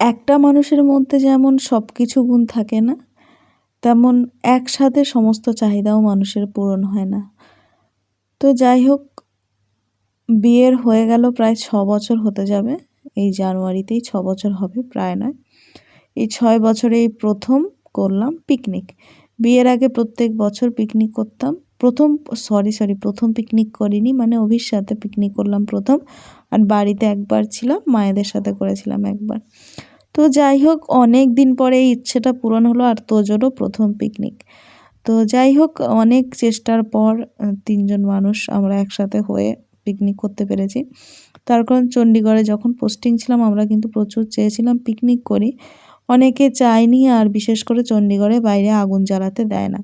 একটা মানুষের মধ্যে যেমন সব কিছু গুণ থাকে না, তেমন একসাথে সমস্ত চাহিদাও মানুষের পূরণ হয় না। তো যাই হোক, বিয়ের হয়ে গেল প্রায় ছ বছর হতে যাবে, এই জানুয়ারিতেই ছ বছর হবে, প্রায় নয়। এই ছয় বছরে এই প্রথম করলাম পিকনিক বিয়ের আগে প্রত্যেক বছর পিকনিক করতাম। প্রথম সরি সরি প্রথম পিকনিক করিনি মানে অভির সাথে পিকনিক করলাম প্রথম। আর বাড়িতে একবার ছিলাম, মায়েদের সাথে করেছিলাম একবার। তো যাই হোক, অনেক দিন পরে এই ইচ্ছেটা পূরণ হলো আর তোজোরও প্রথম পিকনিক তো যাই হোক, অনেক চেষ্টার পর তিনজন মানুষ আমরা একসাথে হয়ে পিকনিক করতে পেরেছি। তার কারণ চণ্ডীগড়ে যখন পোস্টিং ছিলাম, আমরা কিন্তু প্রচুর চেয়েছিলাম পিকনিক করি। অনেকে চায়নি আর বিশেষ করে চণ্ডীগড়ে বাইরে আগুন জ্বালাতে দেয় না।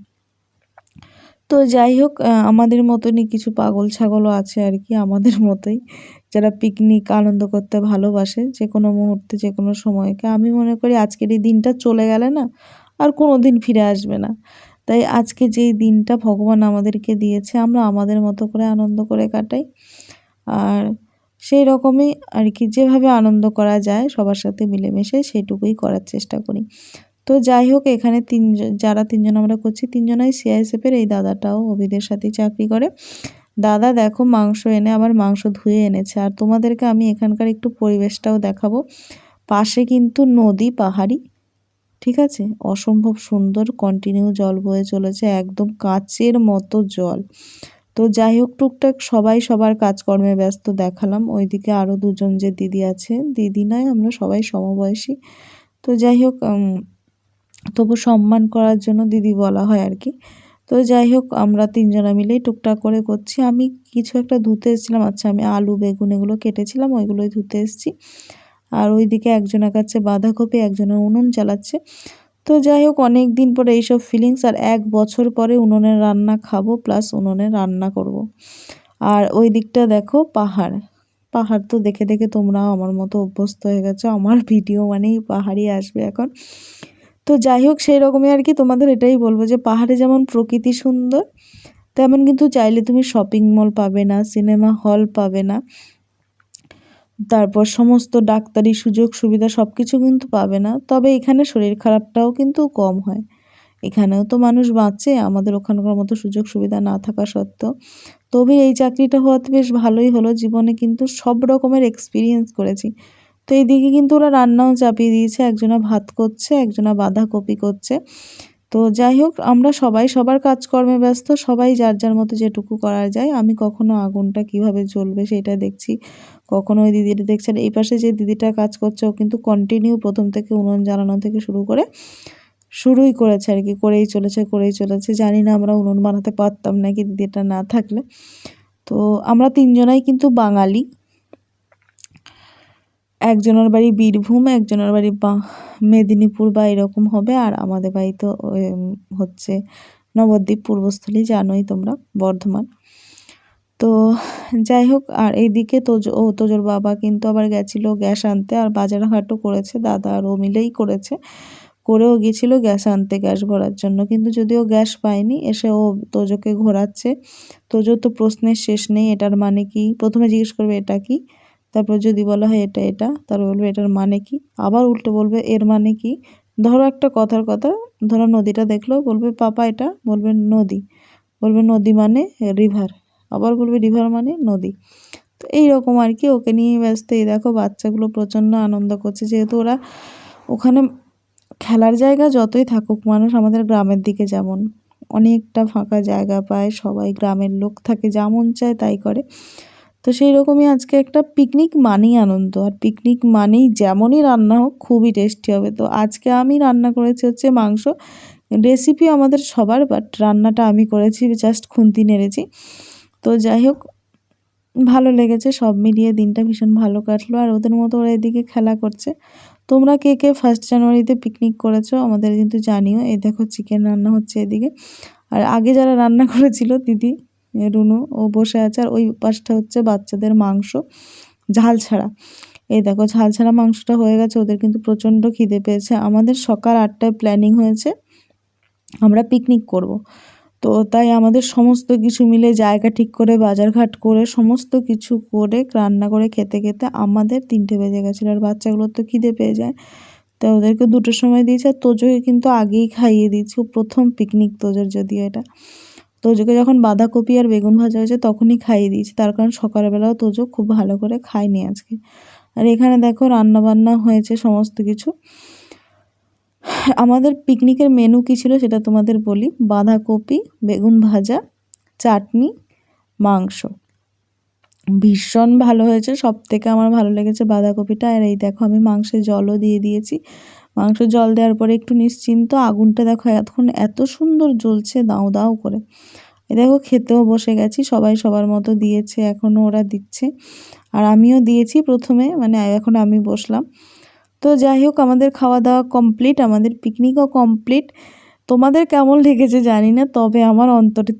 তো যাই হোক আমাদের মতনই কিছু পাগল ছাগলও আছে আর কি, আমাদের মতোই। যারা পিকনিক আনন্দ করতে ভালোবাসে যে কোনো মুহূর্তে যে কোনো সময়কে। আমি মনে করি আজকের এই দিনটা চলে গেলে না আর কোনো দিন ফিরে আসবে না। তাই আজকে যেই দিনটা ভগবান আমাদেরকে দিয়েছে, আমরা আমাদের মতো করে আনন্দ করে কাটাই। আর সেই রকমই আর কি, যেভাবে আনন্দ করা যায়, সবার সাথে মিলেমিশে সেটুকুই করার চেষ্টা করি। তো যাই হোক, এখানে তিনজন যারা তিনজন আমরা করছি তিনজনাই সিআইএসএফের এই দাদাটাও অভিদের সাথেই চাকরি করে। দাদা দেখো মাংস এনে আবার মাংস ধুয়ে এনেছে। আর তোমাদেরকে আমি এখানকার একটু পরিবেশটাও দেখাবো। পাশে কিন্তু নদী, পাহাড়ি, ঠিক আছে? অসম্ভব সুন্দর কন্টিনিউ জল বয়ে চলেছে, একদম কাচের মতো জল। তো যাই হোক, টুকটাক সবাই সবার কাজকর্মে ব্যস্ত দেখালাম। ওইদিকে আরও দুজন যে দিদি আছে, দিদি নয়, আমরা সবাই সমবয়সী। তো যাই হোক তবু সম্মান করার জন্য দিদি বলা হয় আর কি। তো যাই হোক, আমরা তিনজনা মিলেই টুকটাক করে করছি। আমি কিছু একটা ধুতে এসেছিলাম। আচ্ছা আমি আলু, বেগুন এগুলো কেটেছিলাম, ওইগুলোই ধুতে এসেছি। আর ওইদিকে একজনের কাছে বাঁধাকপি, একজনের উনুন চালাচ্ছে। তো যাই হোক, অনেক দিন পরে এইসব ফিলিংস আর এক বছর পরে উনুনের রান্না খাব প্লাস উনুনে রান্না করব। আর ওই দিকটা দেখো, পাহাড়। পাহাড় তো দেখে দেখে তোমরাও আমার মতো অভ্যস্ত হয়ে গেছো। আমার ভিডিও মানেই পাহাড়ই আসবে এখন। তো যাই হোক, সেই রকমই আর কি তোমাদের এটাই বলব যে পাহাড়ে যেমন প্রকৃতি সুন্দর, তেমন কিন্তু চাইলে তুমি শপিং মল পাবে না সিনেমা হল পাবে না। তারপর সমস্ত ডাক্তারি সুযোগ সুবিধা সব কিছু কিন্তু পাবে না, তবে এখানে শরীর খারাপটাও কিন্তু কম হয়। এখানেও তো মানুষ বাঁচে, আমাদের ওখানকার মতো সুযোগ সুবিধা না থাকা সত্ত্বেও। তবে এই চাকরিটা হওয়াতে বেশ ভালোই হলো, জীবনে কিন্তু সব রকমের এক্সপিরিয়েন্স করেছি। তো এইদিকে কিন্তু ওরা রান্নাও চাপিয়ে দিয়েছে। একজনা ভাত করছে, একজনা বাঁধাকপি করছে। তো যাই হোক, আমরা সবাই সবার কাজকর্মে ব্যস্ত, সবাই যার যার মতো যেটুকু করা যায়। আমি কখনো আগুনটা কীভাবে জ্বলবে সেটা দেখছি, কখনো ওই দিদিটা দেখছেন, এই পাশে যে দিদিটা কাজ করছে, ও কিন্তু কন্টিনিউ প্রথম থেকে উনুন জ্বালানো থেকে শুরু করে শুরুই করেছে আর কি, করেই চলেছে করেই চলেছে। জানি না আমরা উনুন বানাতে পারতাম নাকি দিদিটা না থাকলে। তো আমরা তিনজনাই কিন্তু বাঙালি। একজনের বাড়ি বীরভূম, একজনের বাড়ি বা মেদিনীপুর বা এরকম হবে। আর আমাদের বাড়ি তো হচ্ছে নবদ্বীপ পূর্বস্থলী, জানোই তোমরা, বর্ধমান। তো যাই হোক, আর এইদিকে তোজ, ও তোজোর বাবা কিন্তু আবার গেছিল গ্যাস আনতে, আর বাজার হাটও করেছে, দাদা আর ও মিলেই করেছে। করেও গেছিল গ্যাস আনতে, গ্যাস ভরার জন্য। কিন্তু যদিও গ্যাস পায়নি, এসে ও তোজোকে ঘোরাচ্ছে। তোজো তো প্রশ্নের শেষ নেই, এটার মানে কি? প্রথমে জিজ্ঞেস করবে, এটা কি? তারপর যদি বলা হয় এটা এটা, তারপর বলবে এটার মানে কি? আবার উল্টো বলবে এর মানে কি? ধরো একটা কথার কথা, ধরো নদীটা দেখল, বলবে, পাপা, এটা। বলবে, নদী। বলবে, নদী মানে রিভার আবার বলবে রিভার মানে নদী। তো এইরকম আর কি ওকে নিয়ে ব্যস্ত। এই দেখো, বাচ্চাগুলো প্রচণ্ড আনন্দ করছে। যেহেতু ওরা ওখানে খেলার জায়গা যতই থাকুক, মানুষ আমাদের গ্রামের দিকে যেমন অনেকটা ফাঁকা জায়গা পায়, সবাই গ্রামের লোক থাকে যেমন চায় তাই করে। তো সেই রকমই আজকে একটা পিকনিক মানেই আনন্দ। আর পিকনিক মানেই যেমনই রান্না হোক, খুবই টেস্টি হবে। তো আজকে আমি রান্না করেছি হচ্ছে মাংস। রেসিপি আমাদের সবার বাট রান্নাটা আমি করেছি জাস্ট খুন্তি নেড়েছি। তো যাই হোক, ভালো লেগেছে, সব মিলিয়ে দিনটা ভীষণ ভালো কাটলো। আর ওদের মতো ওরা এদিকে খেলা করছে। তোমরা কে কে ফার্স্ট জানুয়ারিতে পিকনিক করেছ আমাদের কিন্তু জানিও। এই দেখো চিকেন রান্না হচ্ছে এদিকে। আর আগে যারা রান্না করেছিল, দিদি রুনু ও বসে আছে, আর ওই পাশটা হচ্ছে বাচ্চাদের মাংস। ঝাল ছাড়া। এই দেখো, ঝাল ছাড়া মাংসটা হয়ে গেছে, ওদের কিন্তু প্রচণ্ড খিদে পেয়েছে। আমাদের সকাল আটটায় প্ল্যানিং হয়েছে, আমরা পিকনিক করব। তো তাই আমাদের সমস্ত কিছু মিলে জায়গা ঠিক করে, বাজারঘাট করে, সমস্ত কিছু করে, রান্না করে খেতে খেতে আমাদের তিনটে বেজে গেছিল, আর বাচ্চাগুলোর তো খিদে পেয়ে যায়। তো ওদেরকে দুটোর সময় দিয়েছে, আর তোজোকে কিন্তু আগেই খাইয়ে দিয়েছি প্রথম পিকনিক তোজোর যদিও এটা। তোজোকে যখন বাঁধাকপি আর বেগুন ভাজা হয়েছে তখনই খাইয়ে দিয়েছি। তার কারণ সকালবেলাও তোজো খুব ভালো করে খায়নি আজকে। আর এখানে দেখো রান্না বান্না হয়েছে সমস্ত কিছু। আমাদের পিকনিকের মেনু কী ছিল সেটা তোমাদের বলি। বাঁধাকপি, বেগুন ভাজা, চাটনি, মাংস। ভীষণ ভালো হয়েছে। সব থেকে আমার ভালো লেগেছে বাঁধাকপিটা। আর এই দেখো আমি মাংসে জলও দিয়ে দিয়েছি। মাংস জল দেওয়ার পরে একটু নিশ্চিন্ত, আগুনটা দেখো এখন এত সুন্দর জ্বলছে দাও দাও করে। এ দেখো খেতেও বসে গেছি, সবাই সবার মতো দিয়েছে এখনও ওরা দিচ্ছে। আর আমিও দিয়েছি প্রথমে মানে এখন আমি বসলাম। তো যাই হোক, আমাদের খাওয়া দাওয়া কমপ্লিট আমাদের পিকনিকও কমপ্লিট তোমাদের কেমন লেগেছে জানি না, তবে আমার অন্তরে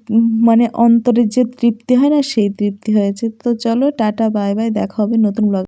মানে অন্তরের যে তৃপ্তি হয় না, সেই তৃপ্তি হয়েছে। তো চলো, টাটা বাই বাই দেখা হবে নতুন ব্লগ